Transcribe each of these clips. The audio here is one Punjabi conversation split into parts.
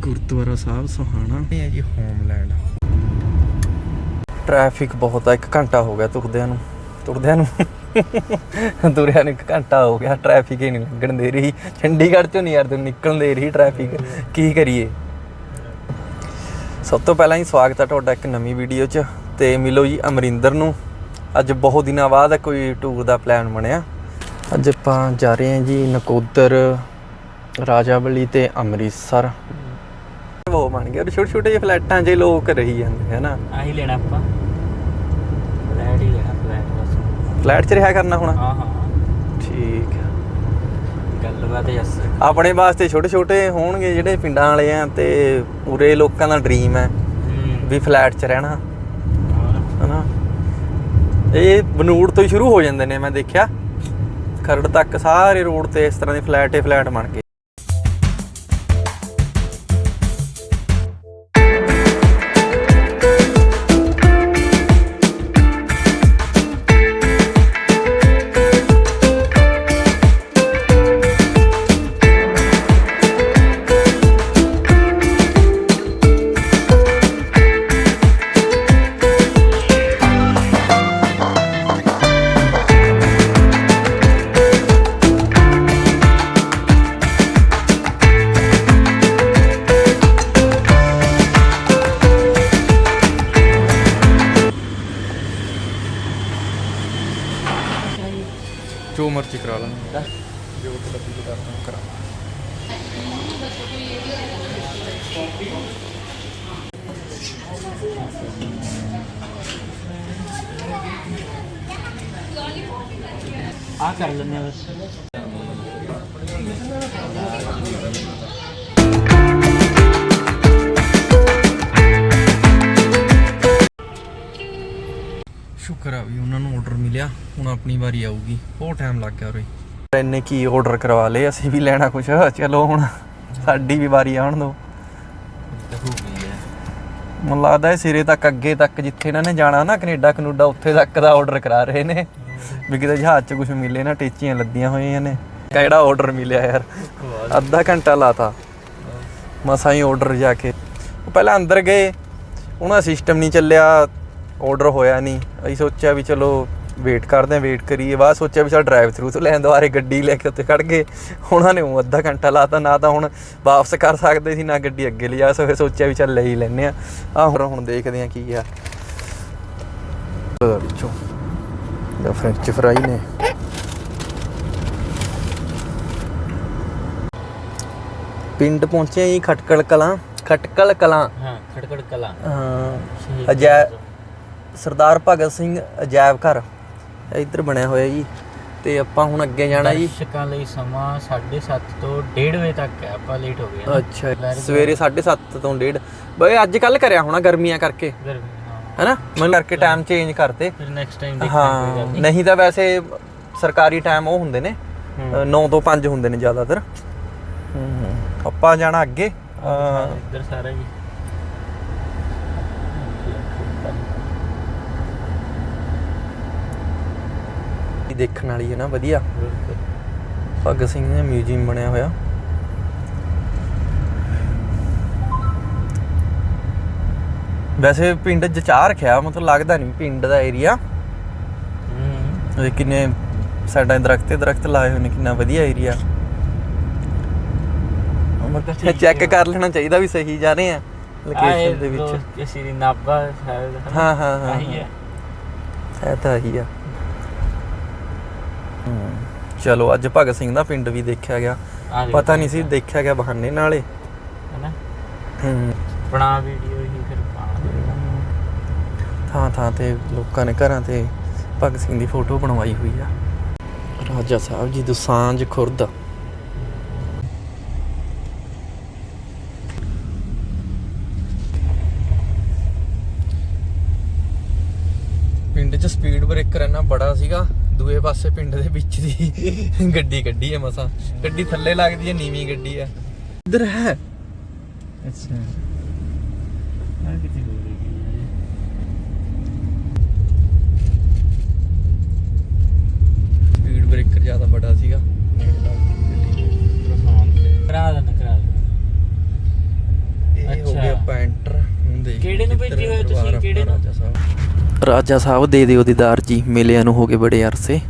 ਗੁਰਦੁਆਰਾ ਸਾਹਿਬ ਸੋਹਾਣਾ। ਇਹ ਹੈ ਜੀ ਹੋਮਲੈਂਡ। ਟ੍ਰੈਫਿਕ ਬਹੁਤ ਆ 1 ਘੰਟਾ ਹੋ ਗਿਆ ਤੁਰਦਿਆਂ ਨੂੰ। ਤੁਰਦਿਆਂ ਨੂੰ। ਤੁਰਿਆ ਨੂੰ 1 ਘੰਟਾ ਹੋ ਗਿਆ, ਟ੍ਰੈਫਿਕ ਹੀ ਨਹੀਂ ਲੱਗਣ ਦੇ ਰਹੀ। ਚੰਡੀਗੜ੍ਹ ਚੋਂ ਨਹੀਂ ਯਾਰ ਤੂੰ ਨਿਕਲਣ ਦੇ ਰਹੀ ਟ੍ਰੈਫਿਕ। ਕੀ ਕਰੀਏ? ਸਭ ਤੋਂ ਪਹਿਲਾਂ ਹੀ ਸਵਾਗਤ ਹੈ ਤੁਹਾਡਾ ਇੱਕ ਨਵੀਂ ਵੀਡੀਓ 'ਚ। ਤੇ ਮਿਲੋ ਜੀ ਅਮਰਿੰਦਰ ਨੂੰ। ਅੱਜ ਬਹੁਤ ਦਿਨਾਂ ਬਾਅਦ ਕੋਈ ਟੂਰ ਦਾ ਪਲਾਨ ਬਣਿਆ। ਅੱਜ ਆਪਾਂ ਜਾ ਰਹੇ ਹਾਂ ਜੀ ਨਕੋਦਰ, ਰਾਜਾਵਲੀ ਤੇ ਅੰਮ੍ਰਿਤਸਰ। ਉਹ ਬਣ ਗਿਆ। ਛੋਟੇ ਛੋਟੇ ਜਿਹੇ ਫਲੈਟਾਂ 'ਚ ਲੋਕ ਰਹੀ ਜਾਂਦੇ ਹੈ ਨਾ? ਆਹੀ ਲੈਣਾ ਆਪਾਂ। ਫਲੈਟ ਹੀ ਲੈਣਾ ਫਲੈਟ ਬਸ। ਫਲੈਟ 'ਚ ਰਿਹਾ ਕਰਨਾ ਹੁਣ? ਹਾਂ ਹਾਂ। ਠੀਕ ਆ। ਗੱਲਬਾਤ ਯਸ। ਆਪਣੇ ਵਾਸਤੇ ਛੋਟੇ ਛੋਟੇ ਹੋਣਗੇ ਜਿਹੜੇ ਪਿੰਡਾਂ ਵਾਲੇ ਆ ਤੇ ਉਰੇ ਲੋਕਾਂ ਦਾ ਡ੍ਰੀਮ ਹੈ ਵੀ ਫਲੈਟ 'ਚ ਰਹਿਣਾ। ਹਨਾ? ਇਹ ਬਨੂੜ ਤੋਂ ਹੀ ਸ਼ੁਰੂ ਹੋ ਜਾਂਦੇ ਨੇ ਮੈਂ ਦੇਖਿਆ। ਖਰੜ ਤੱਕ ਸਾਰੇ ਰੋਡ ਤੇ ਇਸ ਤਰ੍ਹਾਂ ਦੇ ਫਲੈਟ ਹੀ ਫਲੈਟ ਬਣ ਗਏ। ਜੋ ਮਰਜ਼ੀ ਕਰਾ ਲਾਂਗੇ ਜੋ ਲੱਭੀ ਤੋਂ ਕਰਦਾ ਕਰਾ ਆ ਕਰ ਆ ਬਸ। ਸ਼ੁਕਰ ਆ ਵੀ ਉਹਨਾਂ ਨੂੰ ਮਿਲਿਆ ਹੁਣ ਆਪਣੀ ਵਾਰੀ ਆਊਗੀ। ਬਹੁਤ ਟਾਈਮ ਲੱਗ ਗਿਆ ਉਰੇ। ਇਹਨੇ ਕੀ ਆਰਡਰ ਕਰਵਾ ਲਏ ਅਸੀਂ ਵੀ ਲੈਣਾ ਕੁਛ। ਚਲੋ ਹੁਣ ਸਾਡੀ ਵੀ ਵਾਰੀ ਆਉਣ ਦੋ। ਮੈਨੂੰ ਲੱਗਦਾ ਇਹ ਸਿਰੇ ਤੱਕ ਅੱਗੇ ਤੱਕ ਜਿੱਥੇ ਇਹਨਾਂ ਨੇ ਜਾਣਾ ਨਾ ਕੈਨੇਡਾ ਕਨੂਡਾ ਉੱਥੇ ਤੱਕ ਦਾ ਆਰਡਰ ਕਰਾ ਰਹੇ ਨੇ। ਵੀ ਕਿਤੇ ਜਹਾਜ਼ 'ਚ ਕੁਝ ਮਿਲੇ ਨਾ ਟੇਚੀਆਂ ਲੱਦੀਆਂ ਹੋਈਆਂ ਨੇ। ਕਿਹੜਾ ਆਰਡਰ ਮਿਲਿਆ ਯਾਰ? ਅੱਧਾ ਘੰਟਾ ਲਾਤਾ। ਮਸਾਂ ਹੀ ਆਰਡਰ ਜਾ ਕੇ। ਉਹ ਪਹਿਲਾਂ ਅੰਦਰ ਗਏ। ਉਹਨਾਂ ਸਿਸਟਮ ਨਹੀਂ ਚੱਲਿਆ। ਆਰਡਰ ਹੋਇਆ ਨਹੀਂ। ਅਸੀਂ ਸੋਚਿਆ ਵੀ ਚਲੋ ਵੇਟ ਕਰਦੇ ਆਂ ਵੇਟ ਕਰੀਏ। ਬਾਅਦ ਸੋਚਿਆ ਵੀ ਚਲ ਡਰਾਈਵ ਥਰੂ ਤੋਂ ਲੈਣ ਦੁਆਰੇ ਗੱਡੀ ਲੈ ਕੇ ਉੱਤੇ ਖੜ ਗਏ। ਉਹਨਾਂ ਨੇ ਉਹ ਅੱਧਾ ਘੰਟਾ ਲਾਤਾ ਨਾ ਤਾਂ ਹੁਣ ਵਾਪਸ ਕਰ ਸਕਦੇ ਸੀ ਨਾ ਗੱਡੀ ਅੱਗੇ ਲਿਜਾ ਸਕਦੇ। ਸੋਚਿਆ ਵੀ ਚੱਲ ਲੈ ਹੀ ਲੈਨੇ ਆ ਆ ਹੁਣ ਹੁਣ ਦੇਖਦੇ ਆ ਕੀ ਆ। ਵਿੱਚੋਂ ਦਾ ਫ੍ਰੈਂਚ ਫਰਾਈ ਨੇ। ਪਿੰਡ ਪਹੁੰਚੇ ਜੀ ਖਟਕਲ ਕਲਾਂ। ਖਟਕਲ ਕਲਾਂ। ਹਾਂ ਖੜਕੜ ਕਲਾ। ਹਾਂ। ਅਜੈ ਸਰਦਾਰ ਭਗਤ ਸਿੰਘ ਅਜਾਇਬ ਘਰ। ਇੱਧਰ ਬਣਿਆ ਹੋਇਆ ਜੀ। ਤੇ ਆਪਾਂ ਹੁਣ ਅੱਗੇ ਜਾਣਾ ਜੀ। ਦਰਸ਼ਕਾਂ ਲਈ ਸਮਾਂ 7:30 ਤੋਂ 1:30 ਵਜੇ ਤੱਕ ਹੈ। ਆਪਾਂ ਲੇਟ ਹੋ ਗਏ ਅੱਛਾ ਸਵੇਰੇ 7:30 ਤੋਂ 1:30 ਬਈ ਅੱਜ ਕੱਲ ਕਰਿਆ ਹੋਣਾ ਗਰਮੀਆਂ ਕਰਕੇ। ਹੈਨਾ? ਮੈਨੂੰ ਕਰਕੇ ਟਾਈਮ ਚੇਂਜ ਕਰਤੇ ਫਿਰ ਨੈਕਸਟ ਟਾਈਮ ਦੇਖਾਂਗੇ ਹਾਂ ਨਹੀਂ। ਤਾਂ ਵੈਸੇ ਸਰਕਾਰੀ ਟਾਈਮ ਉਹ ਹੁੰਦੇ ਨੇ। 9 ਤੋਂ 5 ਹੁੰਦੇ ਨੇ ਜ਼ਿਆਦਾਤਰ। ਹੂੰ ਆਪਾਂ ਜਾਣਾ ਅੱਗੇ। ਇੱਧਰ ਸਾਰਾ ਜੀ ਇਹ ਦੇਖਣ ਵਾਲੀ ਹੈ ਨਾ ਵਧੀਆ। ਭਗਤ ਸਿੰਘ ਦਾ ਮਿਊਜ਼ੀਅਮ ਬਣਿਆ ਹੋਇਆ। ਵੈਸੇ ਪਿੰਡ ਚ ਚਾਹ ਰੱਖਿਆ ਮਤਲਬ ਲੱਗਦਾ ਨਹੀਂ ਪਿੰਡ ਦਾ ਏਰੀਆ ਹੂੰ। ਇਹ ਕਿੰਨੇ ਸਾਡਾ ਦਰਖਤ ਤੇ ਦਰਖਤ ਲਾਏ ਹੋਏ ਨੇ ਕਿੰਨਾ ਵਧੀਆ ਏਰੀਆ ਚੈੱਕ ਕਰ ਲੈਣਾ ਚਾਹੀਦਾ ਵੀ ਸਹੀ ਜਾ ਰਹੇ ਆ ਲੋਕੇਸ਼ਨ ਦੇ ਵਿੱਚ। ਕਿਸੇ ਦੀ ਨਾਬਾ ਸ਼ਾਇਦ। ਹਨਾ? ਹਾਂ ਹਾਂ ਹਾਂ। ਹੈ। ਇਹ ਤਾਂ ਹੀ ਆ। ਚਲੋ ਅੱਜ ਭਗਤ ਸਿੰਘ ਦਾ ਪਿੰਡ ਵੀ ਦੇਖਿਆ ਗਿਆ। ਦੇਖੋ ਪਤਾ ਨਹੀਂ ਸੀ ਦੇਖਿਆ ਗਿਆ ਬਹਾਨੇ ਨਾਲੇ। ਹਨਾ? ਹਮ, ਬਣਾ ਵੀਡੀਓ ਹੀ ਫਿਰ ਪਾਣਾ ਥਾਂ ਥਾਂ ਤੇ ਲੋਕਾਂ ਨੇ ਘਰਾਂ ਤੇ ਭਗਤ ਸਿੰਘ ਦੀ ਫੋਟੋ ਬਣਵਾਈ ਹੋਈ ਆ। ਰਾਜਾ ਸਾਹਿਬ ਜੀ ਦੁਸਾਂਝ ਖੁਰਦ। ਪਿੰਡ 'ਚ ਸਪੀਡ ਬ੍ਰੇਕਰ ਇੰਨਾ ਬੜਾ ਸੀਗਾ। ਦੂਏ ਪਾਸੇ ਪਿੰਡ ਦੇ ਵਿੱਚ ਦੀ ਗੱਡੀ ਕੱਢੀ ਹੈ ਮਸਾ। ਗੱਡੀ ਥੱਲੇ ਲੱਗਦੀ ਹੈ ਨੀਵੀਂ ਗੱਡੀ ਹੈ ਇੱਧਰ ਹੈ। ਅੱਛਾ। ਆ ਕਿਤੇ ਹੋ ਰਹੀ ਰਾਜਾ ਸਾਹਿਬ ਦੇ ਦਿਓ ਦੀਦਾਰ ਜੀ ਮਿਲਿਆਂ ਨੂੰ ਹੋ ਗਏ ਬੜੇ ਅਰਸੇ।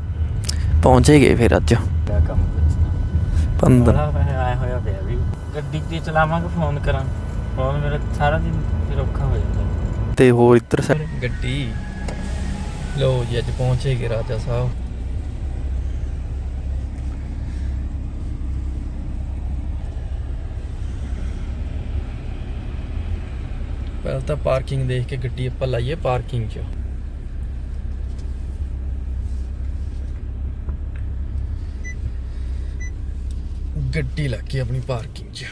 ਪਹੁੰਚੇ ਗਏ ਫਿਰ ਅੱਜ। ਕੰਮ ਪੁੱਛਣਾ? 15 ਬੜਾ ਵੈਸੇ ਆਇਆ ਹੋਇਆ ਪਿਆ ਵੀ ਗੱਡੀ ਤੇ ਚਲਾਵਾਂਗੇ ਫੋਨ ਕਰਾਂ। ਫੋਨ ਮੇਰਾ ਸਾਰਾ ਦਿਨ ਫਿਰ ਔਖਾ ਹੋ ਜਾਂਦਾ। ਤੇ ਹੋਰ ਇੱਧਰ ਸਾ- ਗੱਡੀ। ਲੋ ਜੀ ਅੱਜ ਪਹੁੰਚੇ ਗਏ ਰਾਜਾ ਸਾਹਿਬ। ਪਹਿਲਾਂ ਤਾਂ ਪਾਰਕਿੰਗ ਦੇਖ ਕੇ ਗੱਡੀ ਆਪਾਂ ਲਾਈਏ ਪਾਰਕਿੰਗ 'ਚ। ਗੱਡੀ ਲੱਗੀ ਆਪਣੀ ਪਾਰਕਿੰਗ 'ਚ।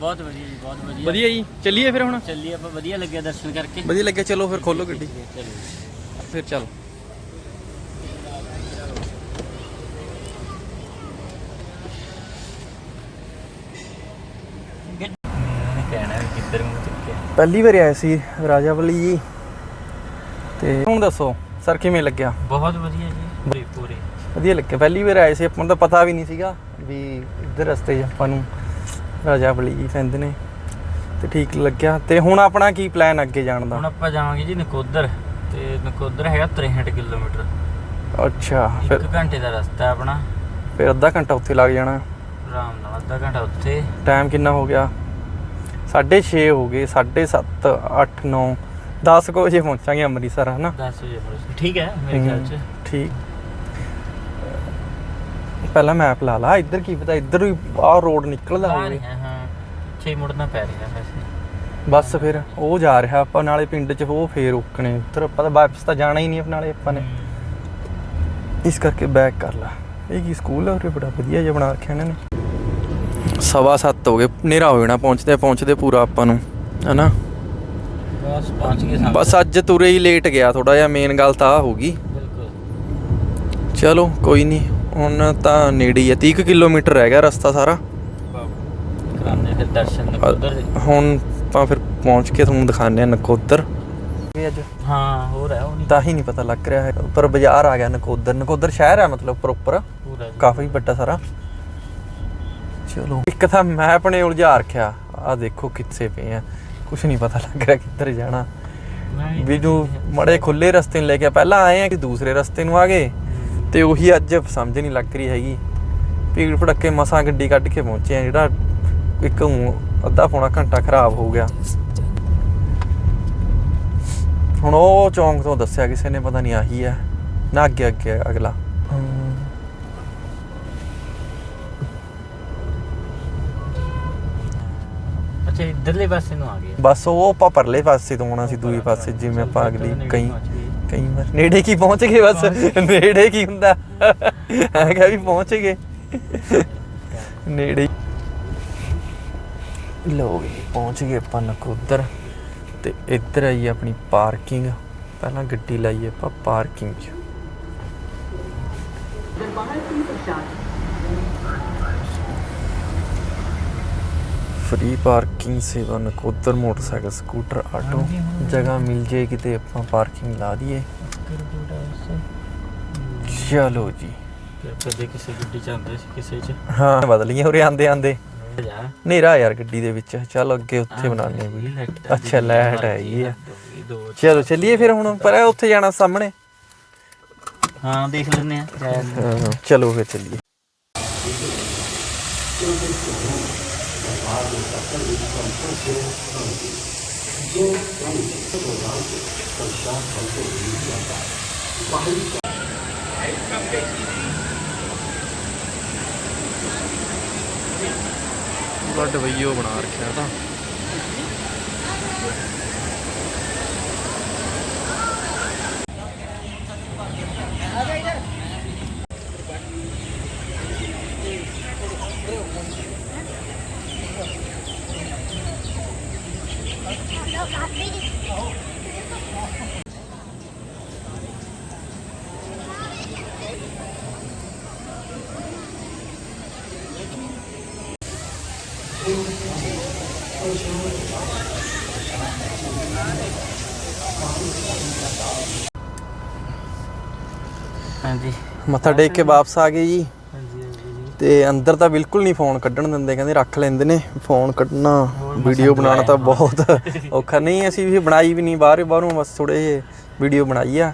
ਬਹੁਤ ਵਧੀਆ ਜੀ ਬਹੁਤ ਵਧੀਆ। ਵਧੀਆ ਜੀ। ਚੱਲੀਏ ਫਿਰ ਹੁਣ? ਚੱਲੀ ਆਪਾਂ ਵਧੀਆ ਲੱਗਿਆ ਦਰਸ਼ਨ ਕਰਕੇ। ਵਧੀਆ ਲੱਗਿਆ ਚਲੋ ਫਿਰ ਖੋਲੋ ਗੱਡੀ। ਚਲੋ। ਫਿਰ ਚੱਲ। ਕਹਿਣਾ ਵੀ ਕਿੱਧਰ ਨੂੰ ਚੱਕਿਆ ਪਹਿਲੀ ਵਾਰ ਆਏ ਸੀ ਰਾਜਾਵਲੀ ਜੀ। ਤੇ ਹੁਣ ਦੱਸੋ ਸਰ ਕਿਵੇਂ ਲੱਗਿਆ? ਬਹੁਤ ਵਧੀਆ ਜੀ ਪੂਰੇ ਪੂਰੇ। ਵਧੀਆ ਲੱਗਿਆ। ਪਹਿਲੀ ਵਾਰ ਆਏ ਸੀ ਆਪਾਂ ਨੂੰ ਤਾਂ ਪਤਾ ਵੀ ਨਹੀਂ ਸੀਗਾ ਵੀ ਇੱਧਰ ਰਸਤੇ 'ਚ ਆਪਾਂ ਨੂੰ ਰਾਜਾਵਲੀ ਜੀ ਪੈਂਦੇ ਨੇ। ਤੇ ਠੀਕ ਲੱਗਿਆ। ਤੇ ਹੁਣ ਆਪਣਾ ਕੀ ਪਲਾਨ ਅੱਗੇ ਜਾਣ ਦਾ? ਹੁਣ ਆਪਾਂ ਜਾਵਾਂਗੇ ਜੀ ਨਕੋਦਰ। ਤੇ ਨਕੋਦਰ ਹੈਗਾ 63 ਕਿਲੋਮੀਟਰ। ਅੱਛਾ ਫਿਰ 1 ਘੰਟੇ ਦਾ ਰਸਤਾ ਹੈ ਆਪਣਾ। ਫਿਰ ਅੱਧਾ ਘੰਟਾ ਉੱਥੇ ਲੱਗ ਜਾਣਾ। ਆਰਾਮ ਨਾਲ ਅੱਧਾ ਘੰਟਾ ਉੱਥੇ। ਟਾਈਮ ਕਿੰਨਾ ਹੋ ਗਿਆ? 6:30 ਹੋ ਗਏ 7:30 8 9 10 ਕੁ ਵਜੇ ਪਹੁੰਚਾਂਗੇ ਅੰਮ੍ਰਿਤਸਰ ਹਨਾ 10 ਵਜੇ ਪਹੁੰਚ ਠੀਕ ਹੈ ਮੇਰੇ ਖਿਆਲ ਚ। ਠੀਕ। ਪਹਿਲਾਂ ਮੈਪ ਲਾ ਲਾ ਇੱਧਰ ਕੀ ਪਤਾ ਇੱਧਰ ਵੀ ਆਹ ਰੋਡ ਨਿਕਲਦਾ ਆ ਹੋਵੇ। ਹਾਂ ਪਿੱਛੇ ਹੀ ਮੁੜਨਾ ਪੈ ਰਿਹਾ ਵੈਸੇ। ਬਸ ਫਿਰ ਉਹ ਜਾ ਰਿਹਾ ਆਪਾਂ ਨਾਲੇ ਪਿੰਡ 'ਚ ਉਹ ਫੇਰ ਰੁਕਣੇ ਉੱਧਰ ਆਪਾਂ ਤਾਂ ਵਾਪਸ ਤਾਂ ਜਾਣਾ ਹੀ ਨਹੀਂ ਆਪਾਂ ਨਾਲੇ ਆਪਾਂ ਨੇ। ਇਸ ਕਰਕੇ ਬੈਕ ਕਰ ਲਾ। ਇਹ ਕੀ ਸਕੂਲ ਹੈ ਉਰੇ? ਬੜਾ ਵਧੀਆ ਜਿਹਾ ਬਣਾ ਰੱਖਿਆ ਇਹਨਾਂ ਨੇ। ਸਵਾ ਸੱਤ ਹੋ ਗਏ ਹਨੇਰਾ ਹੋ ਜਾਣਾ ਪਹੁੰਚਦੇ ਪਹੁੰਚਦੇ ਪੂਰਾ ਆਪਾਂ ਨੂੰ ਹਨਾ? ਬਸ ਪਹੁੰਚ ਗਏ ਸਾਹਮਣੇ ਬਸ ਅੱਜ ਤੁਰੇ ਹੀ ਲੇਟ ਗਿਆ ਥੋੜਾ ਜਿਹਾ ਮੇਨ ਗੱਲ ਤਾਂ ਆ ਹੋ ਗਈ। ਬਿਲਕੁਲ। ਚਲੋ ਕੋਈ ਨਹੀਂ। ਹੁਣ ਤਾਂ ਨੇੜੇ ਹੀ ਹੈ 30 ਕੁ ਕਿਲੋਮੀਟਰ ਰਹਿ ਗਿਆ ਰਸਤਾ ਸਾਰਾ। ਕਰਾਉਂਦੇ ਫਿਰ ਦਰਸ਼ਨ ਨਕੋਦਰ ਦੇ। ਹੁਣ ਆਪਾਂ ਫਿਰ ਪਹੁੰਚ ਕੇ ਤੁਹਾਨੂੰ ਦਿਖਾਉਂਦੇ ਆ ਨਕੋਦਰ। ਅੱਜ। ਹਾਂ ਹੋਰ ਹੈ ਉਹ ਨਹੀਂ। ਤਾਂ ਹੀ ਨਹੀਂ ਪਤਾ ਲੱਗ ਰਿਹਾ ਹੈ ਪਰ ਬਾਜ਼ਾਰ ਆ ਗਿਆ ਨਕੋਦਰ। ਨਕੋਦਰ ਸ਼ਹਿਰ ਹੈ ਮਤਲਬ ਪ੍ਰੋਪਰ ਪੂਰਾ ਕਾਫੀ ਵੱਡਾ ਸਾਰਾ। ਚਲੋ ਇੱਕ ਤਾਂ ਮੈਪ ਨੇ ਉਲਝਾ ਰੱਖਿਆ। ਆ ਦੇਖੋ ਕਿੱਥੇ ਪਏ ਆ। ਕੁਝ ਨਹੀਂ ਪਤਾ ਲੱਗ ਰਿਹਾ ਕਿੱਧਰ ਜਾਣਾ। ਵੀ ਨੂੰ ਮੜੇ ਖੁੱਲੇ ਰਸਤੇ ਨੂੰ ਲੈ ਕੇ ਪਹਿਲਾਂ ਆਏ ਆ ਕਿ ਦੂਸਰੇ ਰਸਤੇ ਨੂੰ ਆ ਗਏ? ਤੇ ਉਹੀ ਅੱਜ ਸਮਝ ਨਹੀਂ ਲੱਗ ਰਹੀ ਹੈਗੀ ਭੀੜ ਭੜੱਕੇ ਮਸਾਂ ਗੱਡੀ ਕੱਢ ਕੇ ਪਹੁੰਚੇ ਆ ਜਿਹੜਾ ਇੱਕ ਅੱਧਾ ਪੌਣਾ ਘੰਟਾ ਖਰਾਬ ਹੋ ਗਿਆ। ਹੁਣ ਉਹ ਚੌਂਕ ਤੋਂ ਦੱਸਿਆ ਕਿਸੇ ਨੇ ਪਤਾ ਨਹੀਂ ਆਹੀ ਹੈ ਨਾ ਅੱਗੇ ਅੱਗੇ ਅਗਲਾ। ਅੱਛਾ ਇਧਰਲੇ ਪਾਸੇ ਨੂੰ ਆ ਗਏ। ਬਸ ਉਹ ਆਪਾਂ ਪਰਲੇ ਪਾਸੇ ਤੋਂ ਆਉਣਾ ਸੀ ਦੂਏ ਪਾਸੇ ਜਿਵੇਂ ਆਪਾਂ ਅਗਲੀ ਕਈ ਕਈ ਵਾਰ ਨੇੜੇ ਕੀ ਪਹੁੰਚ ਗਏ ਬਸ? ਨੇੜੇ ਕੀ ਹੁੰਦਾ? ਹੈਗਾ ਵੀ ਪਹੁੰਚ ਗਏ। ਨੇੜੇ ਲੋ ਵੀ ਪਹੁੰਚ ਗਏ ਆਪਾਂ ਨਕੋਦਰ ਤੇ ਇੱਧਰ ਆਈ ਆਪਣੀ ਪਾਰਕਿੰਗ। ਪਹਿਲਾਂ ਗੱਡੀ ਲਾਈਏ ਆਪਾਂ ਪਾਰਕਿੰਗ 'ਚ। ਫ੍ਰੀ ਪਾਰਕਿੰਗ ਸੇਵਾ ਨਕੋਦਰ ਮੋਟਰਸਾਈਕਲ ਸਕੂਟਰ ਆਟੋ ਹਾਂ। ਜਗ੍ਹਾ ਮਿਲ ਜੇ ਕਿਤੇ ਆਪਾਂ ਪਾਰਕਿੰਗ ਲਾ ਦਈਏ। ਚਲੋ ਜੀ। ਫਿਰ ਕਦੇ ਕਿਸੇ ਗੱਡੀ ਚ ਆਉਂਦੇ ਸੀ ਕਿਸੇ ਚ। ਹਾਂ ਬਦਲੀਆਂ ਉਰੇ ਆਂਦੇ ਆਂਦੇ ਜਾ ਹਨੇਰਾ ਯਾਰ ਗੱਡੀ ਦੇ ਵਿੱਚ। ਚੱਲ ਅੱਗੇ ਉੱਥੇ ਬਣਾਉਂਦੇ ਵੀ। ਅੱਛਾ ਲਾਈਟ ਹੈਗੀ ਆ ਚਲੋ ਚੱਲੀਏ ਫਿਰ ਹੁਣ। ਪਰ ਉੱਥੇ ਜਾਣਾ ਸਾਹਮਣੇ। ਹਾਂ ਦੇਖ ਲੈਨੇ ਆ ਹਾਂ ਚਲੋ ਫਿਰ ਚੱਲੀਏ। ਬੜਾ ਵਈਓ ਬਣਾ ਰੱਖਿਆ ਤਾਂ ਹਾਂਜੀ। ਮੱਥਾ ਟੇਕ ਕੇ ਵਾਪਸ ਆ ਗਏ ਜੀ। ਤੇ ਅੰਦਰ ਤਾਂ ਬਿਲਕੁਲ ਨਹੀਂ ਫੋਨ ਕੱਢਣ ਦਿੰਦੇ ਕਹਿੰਦੇ ਰੱਖ ਲੈਂਦੇ ਨੇ ਫੋਨ ਕੱਢਣਾ ਵੀਡੀਓ ਬਣਾਉਣਾ ਤਾਂ ਬਹੁਤ ਔਖਾ। ਨਹੀਂ ਅਸੀਂ ਵੀ ਬਣਾਈ ਵੀ ਨਹੀਂ ਬਾਹਰ ਬਾਹਰੋਂ ਬਸ ਥੋੜੇ ਵੀਡੀਓ ਬਣਾਈ ਆ।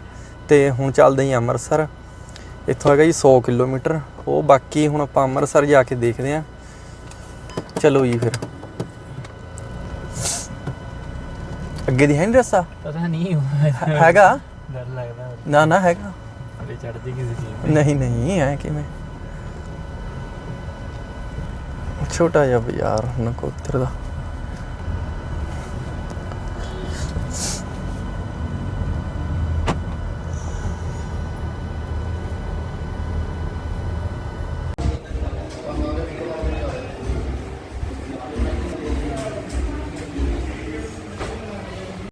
ਤੇ ਹੁਣ ਚੱਲਦੇ ਹਾਂ ਅੰਮ੍ਰਿਤਸਰ। ਇੱਥੋਂ ਹੈਗਾ ਜੀ 100 ਕਿਲੋਮੀਟਰ। ਉਹ ਬਾਕੀ ਹੁਣ ਆਪਾਂ ਅੰਮ੍ਰਿਤਸਰ ਜਾ ਕੇ ਦੇਖਦੇ ਹਾਂ। ਚਲੋ ਜੀ ਫਿਰ। ਅੱਗੇ ਦੀ ਹੈ ਨਹੀਂ ਰਸਤਾ ਪਤਾ ਨਹੀਂ ਹੈਗਾ? ਡਰ ਲੱਗਦਾ ਨਾ ਨਾ ਹੈਗਾ। ਅਰੇ ਚੜਦੀ ਕਿਸੇ ਚੀਜ਼ ਨਹੀਂ ਨਹੀਂ ਐ ਕਿਵੇਂ? ਛੋਟਾ ਜਿਹਾ ਬਾਜ਼ਾਰ ਨਕੋਦਰ ਦਾ।